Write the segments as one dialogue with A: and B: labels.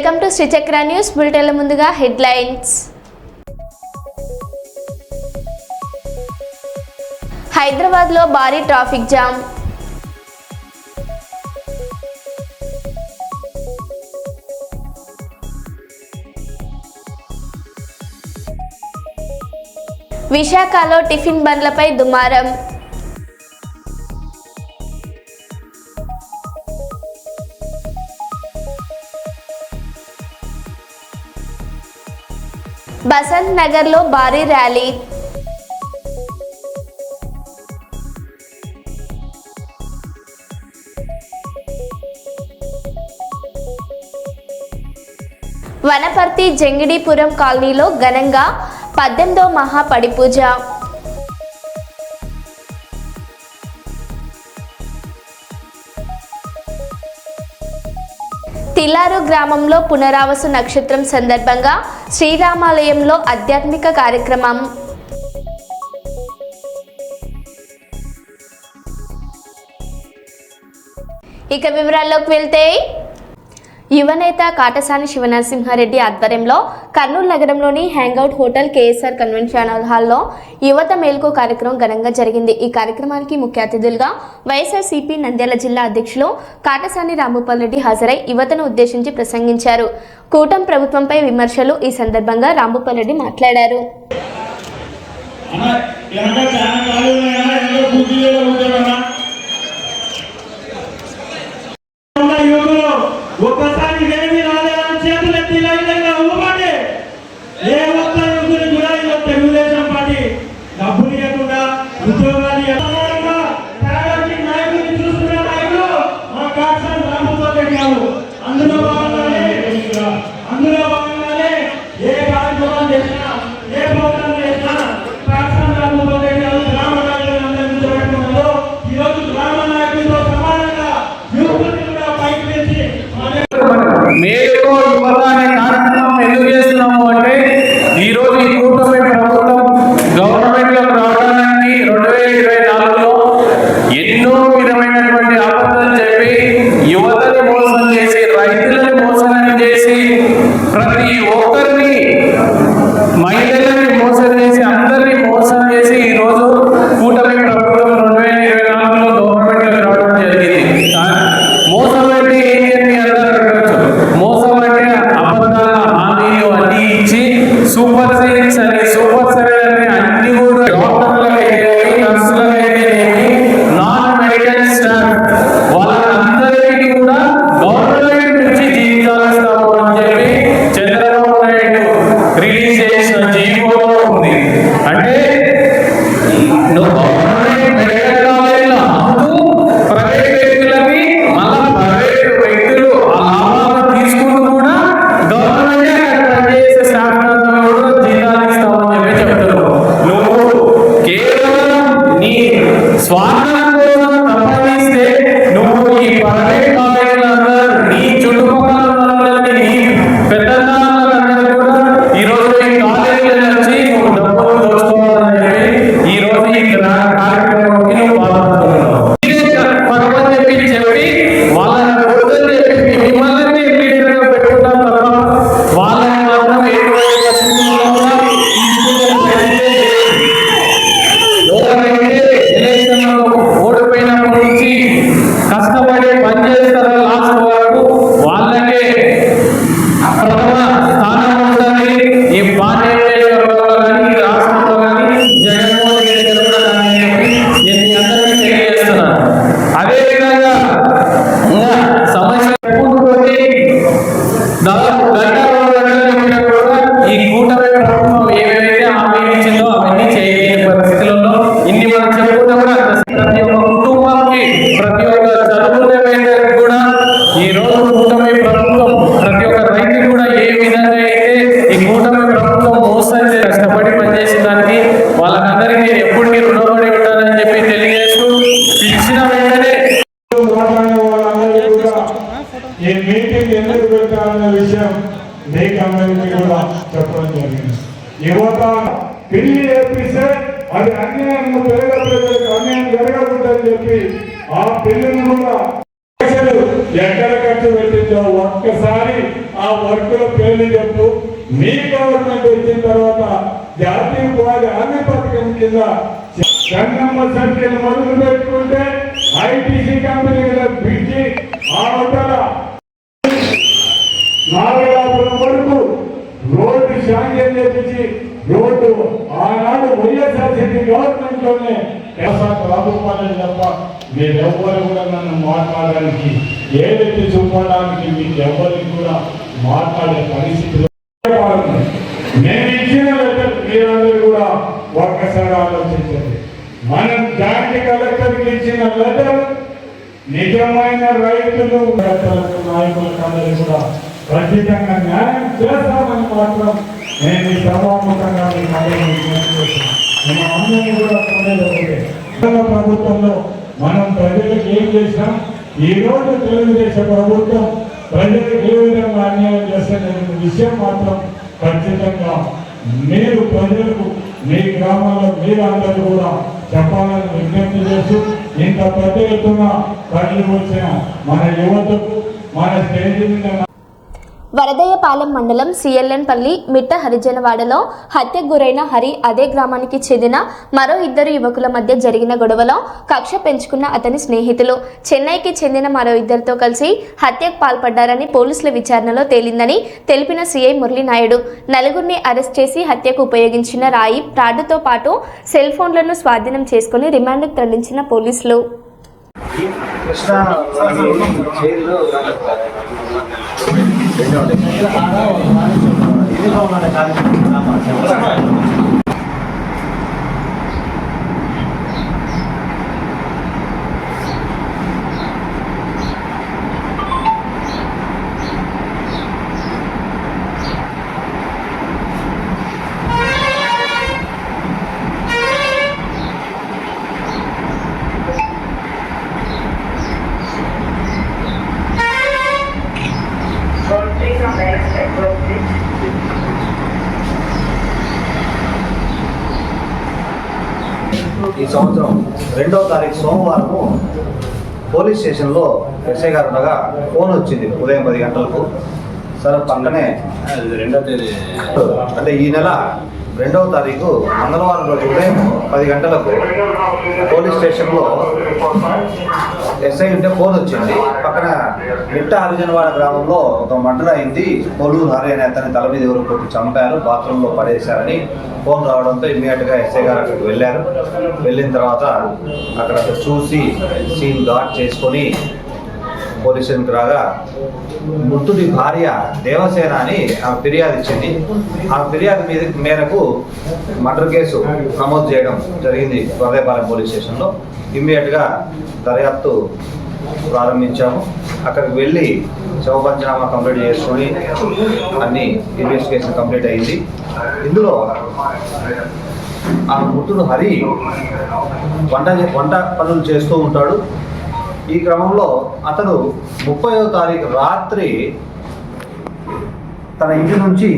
A: Welcome to Srichakra news బులెటిన్ల ముందుగా headlines. హైదరాబాద్లో భారీ ట్రాఫిక్ జామ్. విశాఖలో టిఫిన్ బండ్లపై దుమారం. బసంత్ నగర్లో భారీ ర్యాలీ. వనపర్తి జంగిడీపురం కాలనీలో ఘనంగా పద్దెనిమిదో మహా పడిపూజ తిల్లారు గ్రామంలో పునరావాసు నక్షత్రం సందర్భంగా శ్రీరామాలయంలో ఆధ్యాత్మిక కార్యక్రమం. ఇక వివరాల్లోకి వెళ్తే యువనేత కాటసాని శివనరసింహారెడ్డి ఆధ్వర్యంలో కర్నూలు నగరంలోని హ్యాంగ్అవుట్ హోటల్ కేఎస్ఆర్ కన్వెన్షన్ హాల్లో యువత మేల్కు కార్యక్రమం ఘనంగా జరిగింది. ఈ కార్యక్రమానికి ముఖ్య అతిథులుగా వైఎస్ఆర్సీపీ నంద్యాల జిల్లా అధ్యక్షులు కాటసాని రాంభూపాల్ రెడ్డి హాజరై యువతను ఉద్దేశించి ప్రసంగించారు. కూటమి ప్రభుత్వంపై విమర్శలు ఈ సందర్భంగా రాంభూపాల్ రెడ్డి మాట్లాడారు.
B: Vou passar
C: de ఎక్కడ ఖర్చు పెట్టిందో ఒక్కసారి ఆ వర్క్లో పేర్లు చెప్పు. మీ గవర్నమెంట్ వచ్చిన తర్వాత జాతీయ ఉపాధి హామీ పథకం కింద గంగమ్మ సంఖ్యను మొదలు పెట్టుకుంటే ఐటీసీ కంపెనీల పిలిచి ఆ అవతల నాగలాపురం వరకు రోడ్డు శాంక్షన్ చేపించి రోడ్డు ఆనాడు వైఎస్ఆర్సీపీ గవర్నమెంట్లోనే ప్రభుత్వాన్ని తప్ప మీరెవ్వరు కూడా నన్ను మాట్లాడడానికి ఏదైతే చూపడానికి మీకు ఎవరికి కూడా మాట్లాడే పరిస్థితి నేను ఇచ్చిన లెటర్ మీరందరూ కూడా ఒక్కసారి ఆలోచించండి. మనం జాయింట్ కలెక్టర్కి ఇచ్చిన లెటర్ నిజమైన రైతులు రైతులకు నాయకులకు అందరూ కూడా ఖచ్చితంగా న్యాయం చేస్తామని మాత్రం నేను ఈ సభాముఖంగా మీకు అందరికీ కూడా ప్రభుత్వంలో మనం ప్రజలకు ఏం చేసినాం? ఈ రోజు తెలుగుదేశం ప్రభుత్వం ప్రజలకు ఏ విధంగా అన్యాయం చేస్తున్న విషయం మాత్రం ఖచ్చితంగా మీరు ప్రజలకు మీ గ్రామాల్లో మీరందరూ కూడా చెప్పాలని విజ్ఞప్తి చేస్తూ ఇంత పెద్ద ఎత్తున కళ్ళు వచ్చిన మన యువతకు మన స్టేజ్ మీద
A: వరదయ్యపాలెం మండలం సిఎల్ఎన్పల్లి మిట్ట హరిజనవాడలో హత్యకు గురైన హరి అదే గ్రామానికి చెందిన మరో ఇద్దరు యువకుల మధ్య జరిగిన గొడవలో కక్ష పెంచుకున్న అతని స్నేహితులు. చెన్నైకి చెందిన మరో ఇద్దరితో కలిసి హత్యకు పాల్పడ్డారని పోలీసుల విచారణలో తేలిందని తెలిపిన సీఐ మురళీనాయుడు. నలుగురిని అరెస్ట్ చేసి హత్యకు ఉపయోగించిన రాయి ప్రాడుతో పాటు సెల్ ఫోన్లను స్వాధీనం చేసుకుని రిమాండ్కు తరలించిన పోలీసులు.
D: ரெண்டு పోలీస్ స్టేషన్లో ఎస్ఐ గారు ఉండగా ఫోన్ వచ్చింది ఉదయం పది గంటలకు. సార్ పక్కనే
E: రెండో తేదీ.
D: అంటే ఈ నెల రెండవ తారీఖు మంగళవారం రోజు ఉదయం పది గంటలకు పోలీస్ స్టేషన్లో ఎస్ఐ ఉంటే ఫోన్ వచ్చింది. పక్కన మిట్ట హరిజనవాడ గ్రామంలో ఒక మర్డర్ అయింది. కొల్లూరు హరి అనే అతని తల మీద ఎవరు కొట్టి చంపారు. బాత్రూంలో పడేశారని ఫోన్ రావడంతో ఇమ్మీడియట్గా ఎస్ఐ గారు అక్కడికి వెళ్ళారు. వెళ్ళిన తర్వాత అక్కడ చూసి సీన్ గార్డ్ చేసుకొని పోలీస్ స్టేషన్కి రాగా మృతుడి భార్య దేవసేన అని ఆమె ఫిర్యాదు ఇచ్చింది. ఆ ఫిర్యాదు మీద మేరకు మర్డర్ కేసు నమోదు చేయడం జరిగింది వరదేపాలెం పోలీస్ స్టేషన్లో. ఇమ్మీడియట్గా దర్యాప్తు ప్రారంభించాము. అక్కడికి వెళ్ళి శవపంచనామా కంప్లీట్ చేసుకొని అన్ని ఇన్వెస్టిగేషన్ కంప్లీట్ అయింది. ఇందులో ఆ మృతుడు హరి వంట వంట పనులు చేస్తూ ఉంటాడు. ఈ క్రమంలో అతడు ముప్పయో తారీఖు రాత్రి తన ఇంటి నుంచి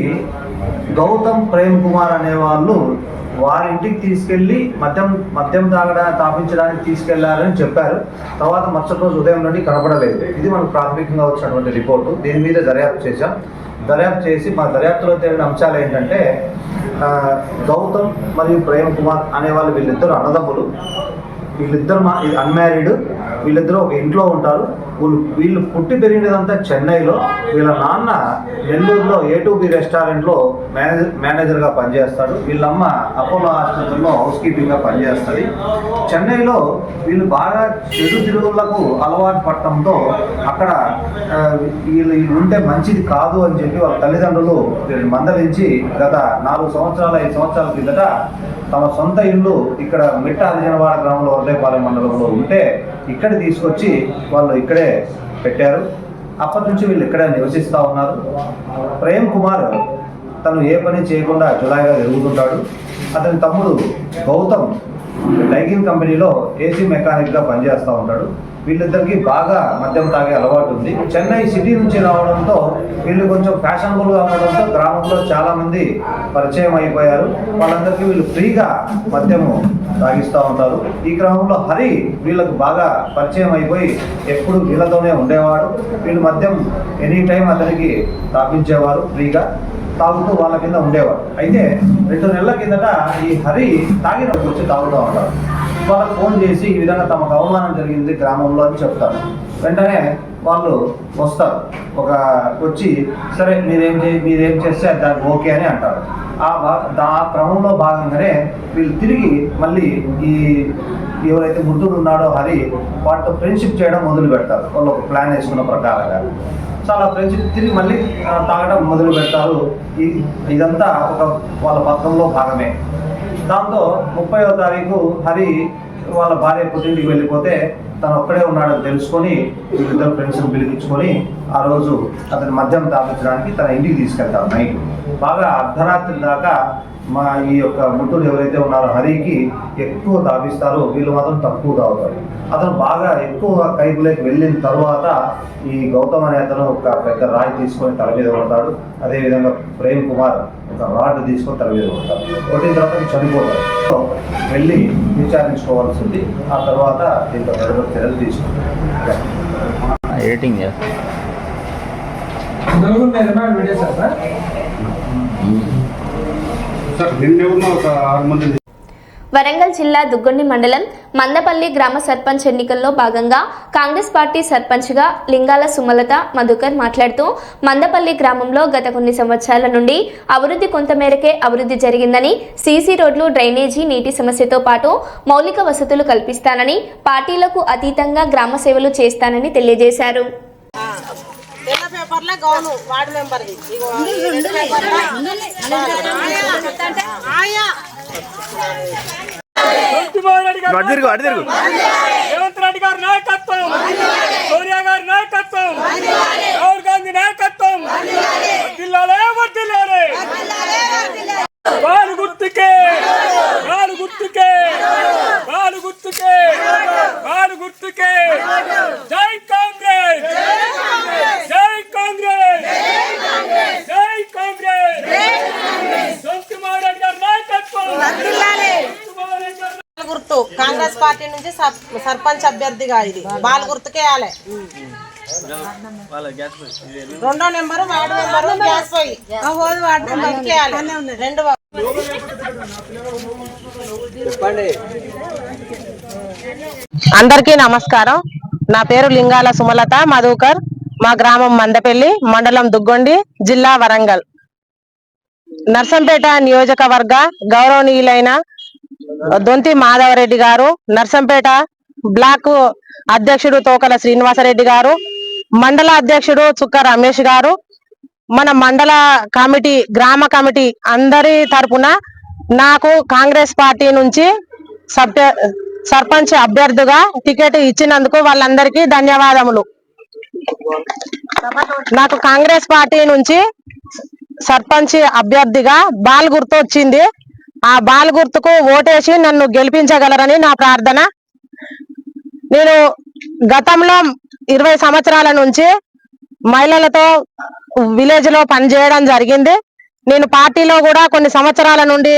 D: గౌతమ్ ప్రేమ్ కుమార్ అనే వాళ్ళు వారి ఇంటికి తీసుకెళ్ళి మద్యం మద్యం తాగడానికి తాపించడానికి తీసుకెళ్ళారని చెప్పారు. తర్వాత మరుసటి రోజు ఉదయం నుండి కనపడలేదు. ఇది మనకు ప్రాథమికంగా వచ్చినటువంటి రిపోర్టు. దీని మీద దర్యాప్తు చేశాం. దర్యాప్తు చేసి మా దర్యాప్తులో తేలిన అంశాలు ఏంటంటే గౌతమ్ మరియు ప్రేమ్ కుమార్ అనే వాళ్ళు వీళ్ళిద్దరు అన్నదమ్ములు. వీళ్ళిద్దరు మా అన్మ్యారీడ్ వీళ్ళిద్దరూ ఒక ఇంట్లో ఉంటారు. వీళ్ళు వీళ్ళు పుట్టి పెరిగినదంతా చెన్నైలో. వీళ్ళ నాన్న నెల్లూరులో ఏ టూ బి రెస్టారెంట్లో మేనేజర్ మేనేజర్గా పనిచేస్తాడు. వీళ్ళమ్మ అపోలో ఆసుపత్రిలో హౌస్ కీపింగ్గా పనిచేస్తుంది. చెన్నైలో వీళ్ళు బాగా చెడు తిరుగులకు అలవాటు పడటంతో అక్కడ వీళ్ళు ఉంటే మంచిది కాదు అని చెప్పి వాళ్ళ తల్లిదండ్రులు వీళ్ళని మందలించి గత నాలుగు సంవత్సరాల ఐదు సంవత్సరాల కిందట తమ సొంత ఇల్లు ఇక్కడ మిట్ట హరిజనవాడ గ్రామంలో వరదేపాలెం మండలంలో ఉంటే ఇక్కడ తీసుకొచ్చి వాళ్ళు ఇక్కడే పెట్టారు. అప్పటి నుంచి వీళ్ళు ఇక్కడే నివసిస్తూ ఉన్నారు. ప్రేమ్ కుమార్ తను ఏ పని చేయకుండా జులాయిగా ఎదుగుతుంటాడు. అతని తమ్ముడు గౌతమ్ డైకిన్ కంపెనీలో ఏసీ మెకానిక్గా పనిచేస్తూ ఉంటాడు. వీళ్ళిద్దరికి బాగా మద్యం తాగే అలవాటు ఉంది చెన్నై సిటీ నుంచి రావడంతో వీళ్ళు కొంచెం ఫ్యాషనబుల్గా ఉండడంతో గ్రామంలో చాలామంది పరిచయం అయిపోయారు. వాళ్ళందరికీ వీళ్ళు ఫ్రీగా మద్యము తాగిస్తూ ఉంటారు. ఈ క్రమంలో హరి వీళ్ళకు బాగా పరిచయం అయిపోయి ఎప్పుడు వీళ్ళతోనే ఉండేవాడు. వీళ్ళు మద్యం ఎనీ టైం అతనికి తాపించేవారు ఫ్రీగా. తాగుతూ వాళ్ళ కింద ఉండేవారు. అయితే రెండు నెలల కిందట ఈ హరి తాగినప్పుడు వచ్చి తాగుతూ ఉంటారు. వాళ్ళకి ఫోన్ చేసి ఈ విధంగా తమకు అవమానం జరిగింది గ్రామంలో అని చెప్తారు. వెంటనే వాళ్ళు వస్తారు. ఒక వచ్చి సరే మీరేం చే మీరేం చేస్తే దానికి ఓకే అని అంటారు. ఆ భా దా ఆ క్రమంలో భాగంగానే వీళ్ళు తిరిగి మళ్ళీ ఈ ఎవరైతే ముద్దుడు ఉన్నాడో హరి వాటితో ఫ్రెండ్షిప్ చేయడం మొదలు పెడతారు వాళ్ళు ఒక ప్లాన్ వేసుకున్న ప్రకారంగా. చాలా ఫ్రెండ్షిప్ తిరిగి మళ్ళీ తాగడం మొదలు పెడతారు. ఇదంతా ఒక వాళ్ళ పత్రంలో భాగమే. దాంతో ముప్పైవ తారీఖు హరి వాళ్ళ భార్య పుట్టింటికి వెళ్ళిపోతే తను ఒక్కడే ఉన్నాడని తెలుసుకొని వీళ్ళిద్దరు ఫ్రెండ్స్ని పిలిపించుకొని ఆ రోజు అతని మద్యం తాపించడానికి తన ఇంటికి తీసుకెళ్తారు నైట్. బాగా అర్ధరాత్రి దాకా మా ఈ యొక్క ముట్టుడు ఎవరైతే ఉన్నారో హరికి ఎక్కువ తాపిస్తారో వీళ్ళు మాత్రం తక్కువ తాగుతారు అతను బాగా ఎక్కువ కైపులోకి వెళ్ళిన తర్వాత ఈ గౌతమ్ అనే అతను ఒక పెద్ద రాయి తీసుకొని తల మీద కొడతాడు. అదేవిధంగా ప్రేమ్ కుమార్ ఒక రాడ్ తీసుకొని తల మీద కొడతాడు. కొట్టిన తర్వాత వీళ్ళు సో, వెళ్ళి విచారించుకోవాల్సింది. ఆ తర్వాత మెరుగు చర్యలు తీసుకుంటారు.
E: ఎడిటింగ్ చేస్తా.
A: వరంగల్ జిల్లా దుగ్గొండి మండలం మందపల్లి గ్రామ సర్పంచ్ ఎన్నికల్లో భాగంగా కాంగ్రెస్ పార్టీ సర్పంచ్గా లింగాల సుమలత మధుకర్ మాట్లాడుతూ మందపల్లి గ్రామంలో గత కొన్ని సంవత్సరాల నుండి అభివృద్ధి కొంతమేరకే అభివృద్ధి జరిగిందని సీసీ రోడ్లు డ్రైనేజీ నీటి సమస్యతో పాటు మౌలిక వసతులు కల్పిస్తానని పార్టీలకు అతీతంగా గ్రామ సేవలు చేస్తానని తెలియజేశారు.
F: తెల్ల పేపర్ల గౌను వార్డు మెంబర్ది పేపర్ల? ఆయా!
B: రేవంత్ రెడ్డి గారి నాయకత్వం సోనియా గారి నాయకత్వం రాహుల్ గాంధీ నాయకత్వం వర్ధిల్లాలే వర్ధిల్లాలే వారు గుర్తుకే వారు గుర్తుకే వారు గుర్తుకే వారు గుర్తుకే జై కాంగ్రెస్ జై కాంగ్రెస్ జై కాంగ్రెస్ సోమకుమార్ రెడ్డి గారి నాయకత్వం సోమకుమార్ రెడ్డి గారి
F: బాల్ గుర్తు కాంగ్రెస్ పార్టీ నుంచి సర్- సర్పంచ్ అభ్యర్థిగా ఇది. బాల్ గుర్తుకేయాలి రెండో నెంబరు వార్డు నెంబరు గ్యాస్ పోయి. Ward number. రెండు
G: అందరికీ నమస్కారం. నా పేరు లింగాల సుమలత మధుకర్. మా గ్రామం మందపల్లి మండలం దుగ్గొండి జిల్లా వరంగల్. నర్సంపేట నియోజకవర్గ గౌరవనీయులైన దొంతి మాధవరెడ్డి గారు నర్సంపేట బ్లాక్ అధ్యక్షుడు తోకల శ్రీనివాసరెడ్డి గారు మండల అధ్యక్షుడు చుక్క రమేష్ గారు మన మండల కమిటీ గ్రామ కమిటీ అందరి తరపున నాకు కాంగ్రెస్ పార్టీ నుంచి సర్పంచ్ అభ్యర్థిగా టికెట్ ఇచ్చినందుకు వాళ్ళందరికీ ధన్యవాదములు. నాకు కాంగ్రెస్ పార్టీ నుంచి సర్పంచ్ అభ్యర్థిగా బాల్ గుర్తు వచ్చింది ఆ బాల్ గుర్తుకు ఓటేసి నన్ను గెలిపించగలరని నా ప్రార్థన. నేను గతంలో ఇరవై సంవత్సరాల నుంచి మహిళలతో విలేజ్లో పనిచేయడం జరిగింది. నేను పార్టీలో కూడా కొన్ని సంవత్సరాల నుండి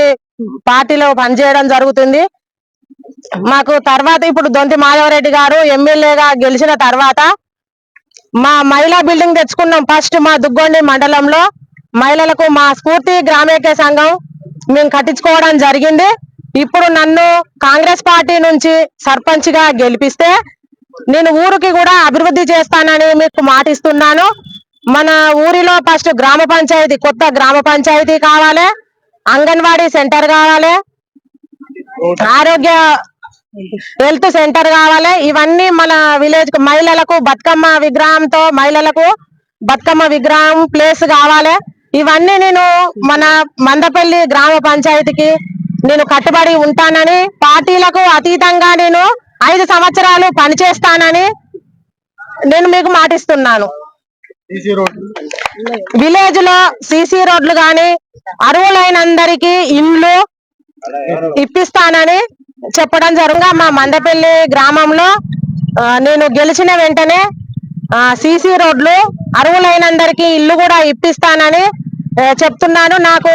G: పార్టీలో పనిచేయడం జరుగుతుంది. మాకు తర్వాత ఇప్పుడు దొంతి మాధవరెడ్డి గారు ఎమ్మెల్యేగా గెలిచిన తర్వాత మా మహిళా బిల్డింగ్ తెచ్చుకున్నాం. ఫస్ట్ మా దుగ్గొండి మండలంలో మహిళలకు మా స్ఫూర్తి గ్రామేకే సంఘం మేము కట్టించుకోవడం జరిగింది. ఇప్పుడు నన్ను కాంగ్రెస్ పార్టీ నుంచి సర్పంచ్గా గెలిపిస్తే నేను ఊరికి కూడా అభివృద్ధి చేస్తానని మీకు మాటిస్తున్నాను. మన ఊరిలో ఫస్ట్ గ్రామ పంచాయతీ కొత్త గ్రామ పంచాయతీ కావాలి. అంగన్వాడీ సెంటర్ కావాలి. ఆరోగ్య హెల్త్ సెంటర్ కావాలి. ఇవన్నీ మన విలేజ్ మహిళలకు బతుకమ్మ విగ్రహంతో మహిళలకు బతుకమ్మ విగ్రహం ప్లేస్ కావాలి. ఇవన్నీ నేను మన మందపల్లి గ్రామ పంచాయతీకి నేను కట్టుబడి ఉంటానని పార్టీలకు అతీతంగా నేను ఐదు సంవత్సరాలు పనిచేస్తానని నేను మీకు మాటిస్తున్నాను. విలేజ్లో సిసి రోడ్లు గాని అరువులైనందరికీ ఇండ్లు ఇప్పిస్తానని చెప్పడం జరుగుగా మా మందపల్లి గ్రామంలో నేను గెలిచిన వెంటనే సీసీ రోడ్లు అర్హులైనందరికీ ఇల్లు కూడా ఇప్పిస్తానని చెప్తున్నాను నాకు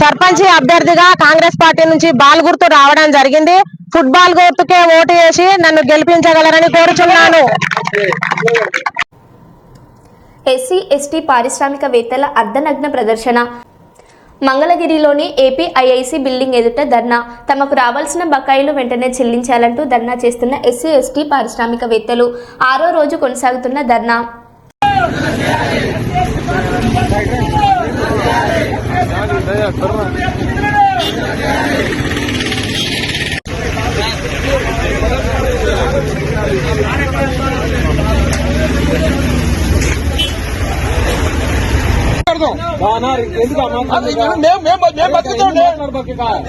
G: సర్పంచ్ అభ్యర్థిగా కాంగ్రెస్ పార్టీ నుంచి బాల్ గుర్తు రావడం జరిగింది. ఫుట్బాల్ గుర్తుకే ఓటు వేసి నన్ను గెలిపించగలరని కోరుచున్నాను.
A: ఎస్సీ ఎస్టీ పారిశ్రామికవేత్తల అర్ధనగ్న ప్రదర్శన. మంగళగిరిలోని ఏపీ ఐఐసి బిల్డింగ్ ఎదుట ధర్నా. తమకు రావాల్సిన బకాయిలు వెంటనే చెల్లించాలంటూ ధర్నా చేస్తున్న ఎస్సీ ఎస్టీ పారిశ్రామికవేత్తలు. ఆరో రోజు కొనసాగుతున్న ధర్నా.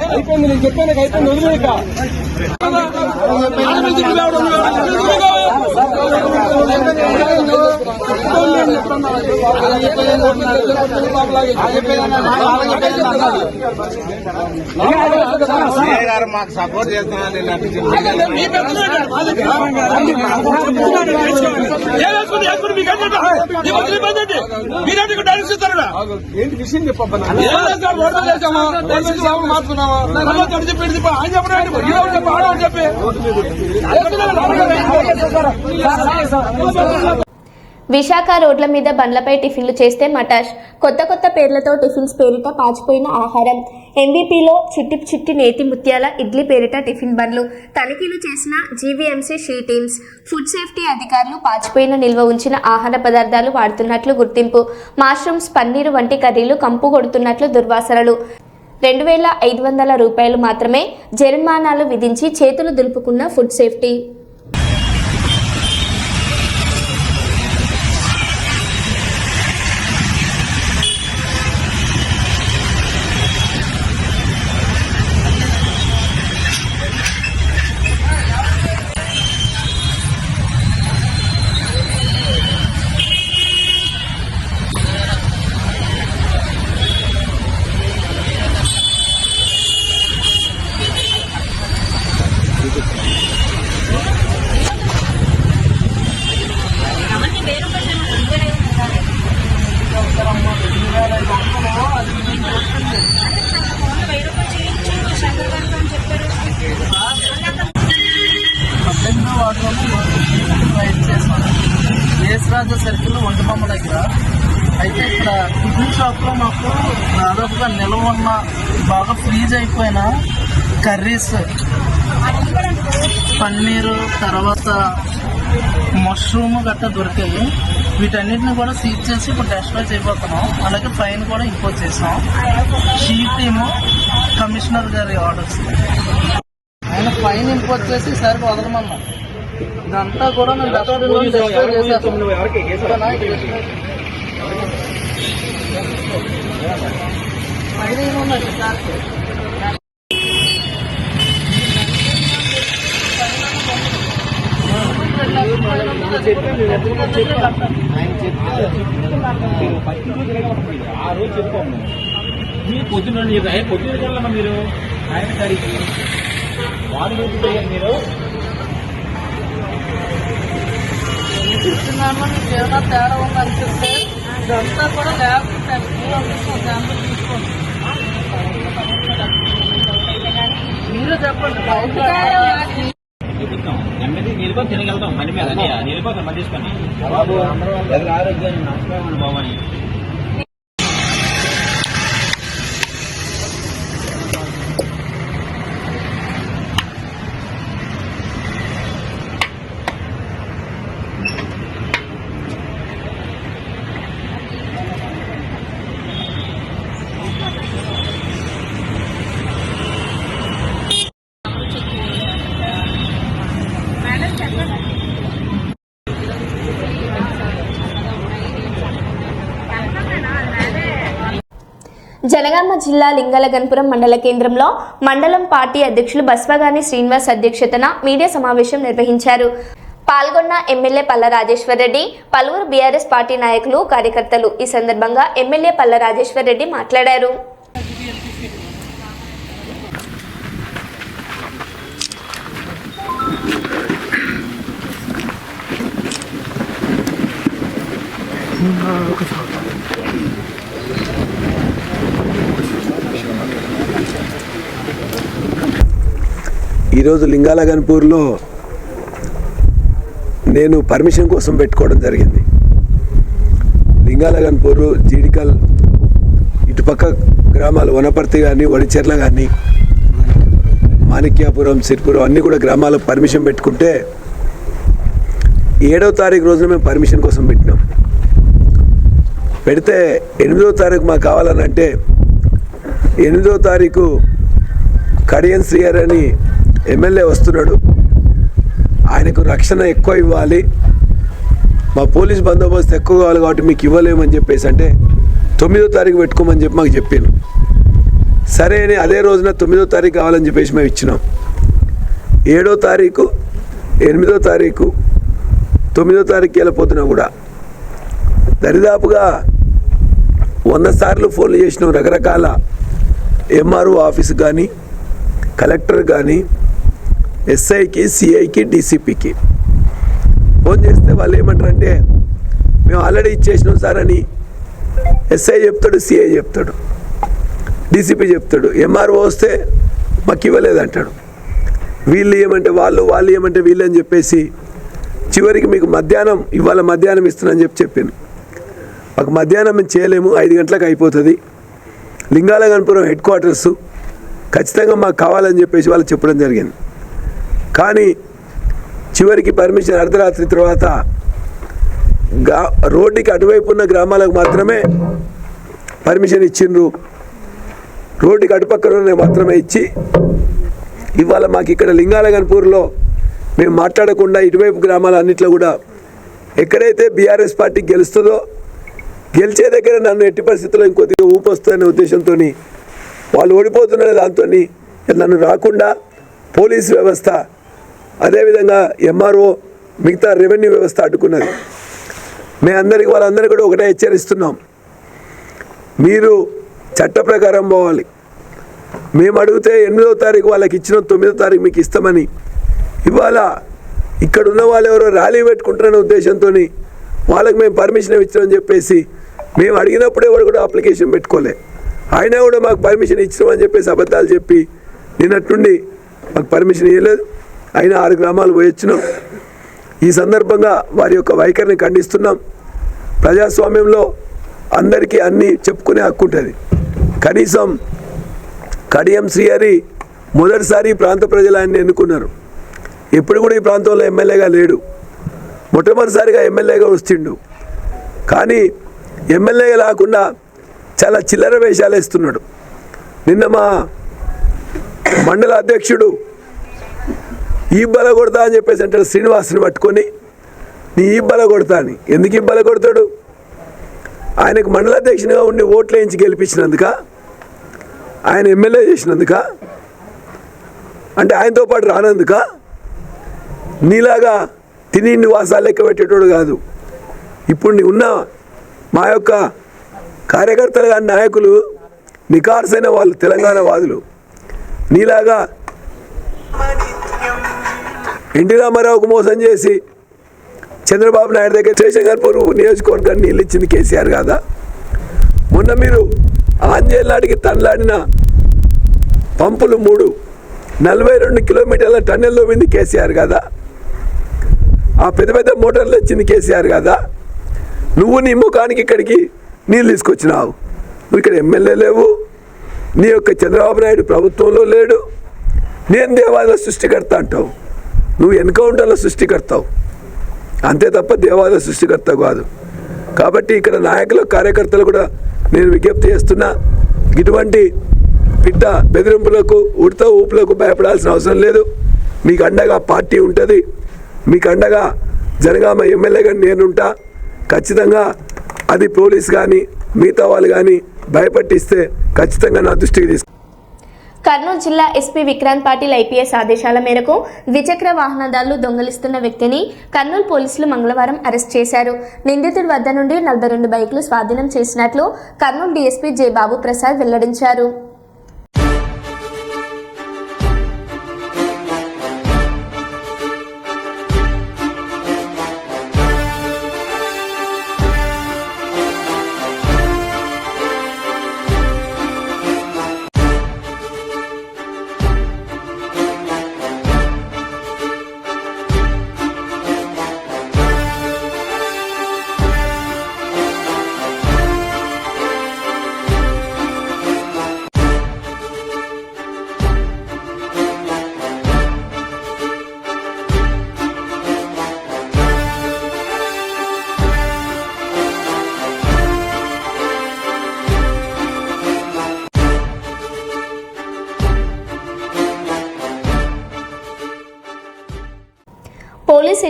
B: అయిపోయింది నేను చెప్పాను అయిపోయింది వదిలేక
C: మాకు సపోర్ట్ చేస్తున్నారు ఏంటి విషయం చెప్పబ్బా మార్చుకున్నావా చెప్పి ఆయన చెప్పడం చెప్పి.
A: విశాఖ రోడ్ల మీద బండ్లపై టిఫిన్లు చేస్తే మటాష్. కొత్త కొత్త పేర్లతో టిఫిన్స్ పేరిట పాచిపోయిన ఆహారం. ఎంబీపీలో చిట్టి చిట్టి నేతి ముత్యాల ఇడ్లీ పేరిట టిఫిన్ బండ్లు. తనిఖీలు చేసిన GVMC she teams. Food safety అధికారులు పాచిపోయిన నిల్వ ఉంచిన ఆహార పదార్థాలు వాడుతున్నట్లు గుర్తింపు. మాష్రూమ్స్ పన్నీరు వంటి కర్రీలు కంపు కొడుతున్నట్లు దుర్వాసనలు. రెండు వేల ఐదు వందల రూపాయలు మాత్రమే జరిమానాలు విధించి చేతులు దులుపుకున్న ఫుడ్ సేఫ్టీ
H: పద్దెనిమిదో వార్డులోనే రైడ్ చేశాను యేసరాజ సర్కిల్ ఒంటిబొమ్మ దగ్గర అయితే ఇక్కడ టిఫిన్ షాప్లో మాకు దాదాపుగా నిల్వ ఉన్న బాగా ఫ్రీజ్ అయిపోయిన కర్రీస్ పన్నీరు తర్వాత మష్రూమ్ గట్రా దొరికాయి. వీటన్నిటిని కూడా సీజ్ చేసి ఇప్పుడు డెస్ట్రాయ్ చేయబోతున్నాం. అలాగే ఫైన్ కూడా ఇంపోజ్ చేసాం. షీట్ ఏమో కమిషనర్ గారి ఆర్డర్స్ ఆయన ఫైన్ ఇంపోజ్ చేసి సార్ వదలమన్నా. ఇదంతా కూడా నేను డస్ట్బిన్లో డిస్ట్రాయ్ చేసేస్తాను ఇక్కడనా? అది ఏమున్నది
B: ఆ రోజు చెప్పాము మీరు పొద్దున మీరు పొద్దున్న వెళ్ళమ్మా మీరు ఆయన తారీఖు వాడు గుర్తు మీరు
H: చెప్తున్నాను మీకు ఏమైనా తేడా ఉంది అనిపిస్తే ఇదంతా కూడా ల్యాబ్ శాంపుల్ తీసుకోండి మీరు చెప్పండి. చూపిస్తాం.
B: చెప్తాం నెమ్మది నిరుపతి తినగలుగుతాం బండి మీద. నిరుపతి బండి తీసుకొని. ఎవరి ఆరోగ్యాన్ని బాబు అని.
A: జనగామ జిల్లా లింగలగన్పురం మండల కేంద్రంలో మండలం పార్టీ అధ్యక్షులు బస్వగాని శ్రీనివాస్ అధ్యక్షతన మీడియా సమావేశం నిర్వహించారు. పాల్గొన్న ఎమ్మెల్యే పల్ల రాజేశ్వరరెడ్డి పలువురు బీఆర్ఎస్ పార్టీ నాయకులు కార్యకర్తలు. ఈ సందర్భంగా ఎమ్మెల్యే పల్ల రాజేశ్వరరెడ్డి మాట్లాడారు.
I: ఈరోజు లింగాల గన్పూర్లో నేను పర్మిషన్ కోసం పెట్టుకోవడం జరిగింది. లింగాలగన్పూర్ జీడికల్ ఇటుపక్క గ్రామాలు వనపర్తి కానీ వడిచెర్ల కానీ మాణిక్యాపురం సిరిపురం అన్నీ కూడా గ్రామాలకు పర్మిషన్ పెట్టుకుంటే ఏడవ తారీఖు రోజున మేము పర్మిషన్ కోసం పెట్టినాం. పెడితే ఎనిమిదవ తారీఖు మాకు కావాలని అంటే ఎనిమిదవ తారీఖు కడియన్ శ్రీయర్ అని ఎమ్మెల్యే వస్తున్నాడు. ఆయనకు రక్షణ ఎక్కువ ఇవ్వాలి. మా పోలీస్ బందోబస్తు ఎక్కువ కావాలి కాబట్టి మీకు ఇవ్వలేమని చెప్పేసి అంటే తొమ్మిదో తారీఖు పెట్టుకోమని చెప్పి మాకు చెప్పాను సరే అని అదే రోజున తొమ్మిదో తారీఖు కావాలని చెప్పేసి మేము ఇచ్చినాం. ఏడో తారీఖు ఎనిమిదో తారీఖు తొమ్మిదో తారీఖు వెళ్ళిపోతున్నా కూడా దరిదాపుగా వంద సార్లు ఫోన్లు చేసినాం రకరకాల ఎంఆర్ఓ ఆఫీస్ కానీ కలెక్టర్ కానీ ఎస్ఐకి సిఐకి డీసీపీకి ఫోన్ చేస్తే వాళ్ళు ఏమంటారంటే మేము ఆల్రెడీ ఇచ్చేసినాం సార్ అని ఎస్ఐ చెప్తాడు సిఐ చెప్తాడు. డీసీపీ చెప్తాడు. ఎంఆర్ఓ వస్తే మాకు ఇవ్వలేదంటాడు వీళ్ళు ఏమంటే వాళ్ళు వాళ్ళు ఏమంటే వీళ్ళు అని చెప్పేసి చివరికి మీకు మధ్యాహ్నం ఇవాళ మధ్యాహ్నం ఇస్తున్నాను చెప్పి చెప్పాను మాకు మధ్యాహ్నం మేము చేయలేము ఐదు గంటలకు అయిపోతుంది. లింగాల గణపురం హెడ్ క్వార్టర్సు ఖచ్చితంగా మాకు కావాలని చెప్పేసి వాళ్ళు చెప్పడం జరిగింది. కానీ చివరికి పర్మిషన్ అర్ధరాత్రి తర్వాత గా రోడ్డుకి అటువైపు ఉన్న గ్రామాలకు మాత్రమే పర్మిషన్ ఇచ్చిండ్రు. రోడ్డుకి అటుపక్కన మాత్రమే ఇచ్చి ఇవాళ మాకు ఇక్కడ లింగాలగన్పూర్లో మేము మాట్లాడకుండా ఇటువైపు గ్రామాల అన్నిట్లో కూడా ఎక్కడైతే బీఆర్ఎస్ పార్టీ గెలుస్తుందో గెలిచే దగ్గర నన్ను ఎట్టి పరిస్థితుల్లో ఇంకొద్దిగా ఊపు వస్తుందనే ఉద్దేశంతో వాళ్ళు ఓడిపోతున్న దాంతో నన్ను రాకుండా పోలీస్ వ్యవస్థ అదేవిధంగా ఎంఆర్ఓ మిగతా రెవెన్యూ వ్యవస్థ అడ్డుకున్నది. మేము అందరికి వాళ్ళందరికీ కూడా ఒకటే హెచ్చరిస్తున్నాం. మీరు చట్ట ప్రకారం పోవాలి. మేము అడిగితే ఎనిమిదో తారీఖు వాళ్ళకి ఇచ్చిన తొమ్మిదో తారీఖు మీకు ఇస్తామని. ఇవాళ ఇక్కడ ఉన్న వాళ్ళు ఎవరో ర్యాలీ పెట్టుకుంటారనే ఉద్దేశంతో వాళ్ళకి మేము పర్మిషన్ ఇచ్చామని చెప్పేసి మేము అడిగినప్పుడు ఎవరు కూడా అప్లికేషన్ పెట్టుకోలే. అయినా కూడా మాకు పర్మిషన్ ఇచ్చినామని చెప్పేసి అబద్ధాలు చెప్పి నిన్నట్టుండి మాకు పర్మిషన్ ఇవ్వలేదు అయినా ఆరు గ్రామాలు పోయొచ్చినాం ఈ సందర్భంగా వారి యొక్క వైఖరిని ఖండిస్తున్నాం. ప్రజాస్వామ్యంలో అందరికీ అన్నీ చెప్పుకునే హక్కు ఉంటుంది. కనీసం కడియం శ్రీహరి మొదటిసారి ఈ ప్రాంత ప్రజలు ఆయన్ని ఎన్నుకున్నారు. ఎప్పుడు కూడా ఈ ప్రాంతంలో ఎమ్మెల్యేగా లేడు. మొట్టమొదటిసారిగా ఎమ్మెల్యేగా వస్తుండు. కానీ ఎమ్మెల్యేగా లేకుండా చాలా చిల్లర వేషాలు వేస్తున్నాడు నిన్న మా మండల అధ్యక్షుడు ఈ బల కొడతా అని చెప్పేసి అంటాడు శ్రీనివాసుని పట్టుకొని. నీ ఈ బల కొడతా అని. ఎందుకు ఈ బల కొడతాడు? ఆయనకు మండలాధ్యక్షునిగా ఉండి ఓట్లు వేయించి గెలిపించినందుక ఆయన ఎమ్మెల్యే చేసినందుక అంటే ఆయనతో పాటు రానందుక నీలాగా తిని నివాసాలు లెక్క పెట్టేటోడు కాదు. ఇప్పుడు నీ ఉన్న మా యొక్క కార్యకర్తలు కానీ నాయకులు నికార్సైన వాళ్ళు తెలంగాణ వాదులు నీలాగా ఎన్టీ రామారావుకు మోసం చేసి చంద్రబాబు నాయుడు దగ్గర శేషంగర్పూర్ నియోజకవర్గాన్ని నీళ్ళు ఇచ్చింది కేసీఆర్ కాదా? మొన్న మీరు ఆంజనేయులాడికి తనలాడిన పంపులు మూడు నలభై రెండు కిలోమీటర్ల టన్నెల్లో వింది కేసీఆర్ కదా? ఆ పెద్ద పెద్ద మోటార్లు వచ్చింది కేసీఆర్ కదా? నువ్వు నీ ముఖానికి ఇక్కడికి నీళ్ళు తీసుకొచ్చినావు. నువ్వు ఇక్కడ ఎమ్మెల్యే లేవు. నీ యొక్క చంద్రబాబు నాయుడు ప్రభుత్వంలో లేడు. నేను దేవాలయ సృష్టికర్త అంటావు. నువ్వు ఎన్కౌంటర్ల సృష్టికర్తావు. అంతే తప్ప దేవాలయ సృష్టికర్త కాదు. కాబట్టి ఇక్కడ నాయకులు కార్యకర్తలు కూడా నేను విజ్ఞప్తి చేస్తున్నా ఇటువంటి పిట్ట బెదిరింపులకు ఉడత ఊపులకు భయపడాల్సిన అవసరం లేదు. మీకు అండగా పార్టీ ఉంటుంది. మీకు అండగా జనగామ ఎమ్మెల్యేగా నేనుంటా. ఖచ్చితంగా అది పోలీస్ కానీ మిగతా వాళ్ళు కానీ భయపట్టిస్తే ఖచ్చితంగా నా దృష్టికి తీసుకు
A: కర్నూలు జిల్లా ఎస్పీ విక్రాంత్ పాటిల్ ఐపీఎస్ ఆదేశాల మేరకు ద్విచక్ర వాహనదారులు దొంగలిస్తున్న వ్యక్తిని కర్నూలు పోలీసులు మంగళవారం అరెస్ట్ చేశారు. నిందితుడి వద్ద నుండి నలభై రెండు బైకులు స్వాధీనం చేసినట్లు కర్నూలు డీఎస్పీ జె బాబు ప్రసాద్ వెల్లడించారు.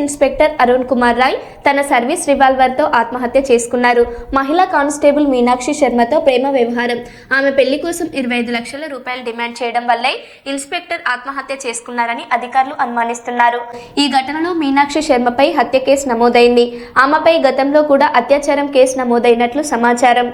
A: ఇన్స్పెక్టర్ అరుణ్ కుమార్ రాయ్ తన సర్వీస్ రివాల్వర్తో ఆత్మహత్య చేసుకున్నారు. మహిళా కానిస్టేబుల్ మీనాక్షి శర్మతో ప్రేమ వ్యవహారం. ఆమె పెళ్ళి కోసం ఇరవై ఐదు లక్షల రూపాయలు డిమాండ్ చేయడం వల్లే ఇన్స్పెక్టర్ ఆత్మహత్య చేసుకున్నారని అధికారులు అనుమానిస్తున్నారు. ఈ ఘటనలో మీనాక్షి శర్మపై హత్య కేసు నమోదైంది. ఆమెపై గతంలో కూడా అత్యాచారం కేసు నమోదైనట్లు సమాచారం.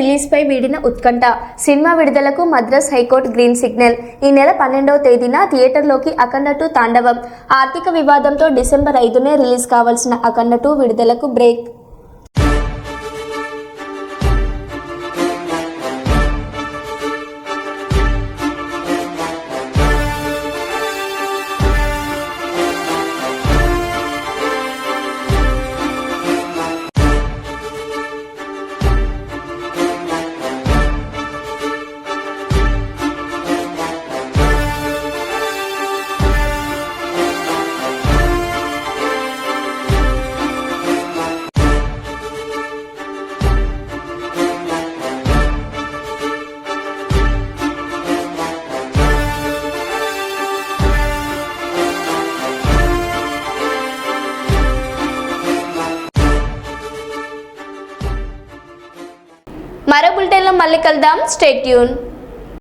A: రిలీజ్పై రిలీజ్ పై వీడిన ఉత్కంఠ. సినిమా విడుదలకు మద్రాస్ హైకోర్టు గ్రీన్ సిగ్నల్. ఈ నెల పన్నెండవ తేదీన థియేటర్లోకి అఖండటు తాండవం. ఆర్థిక వివాదంతో డిసెంబర్ ఐదునే రిలీజ్ కావాల్సిన అఖండటు విడుదలకు బ్రేక్. మరో బులెటిన్లో మళ్ళీ కలుద్దాం స్టేట్ ట్యూన్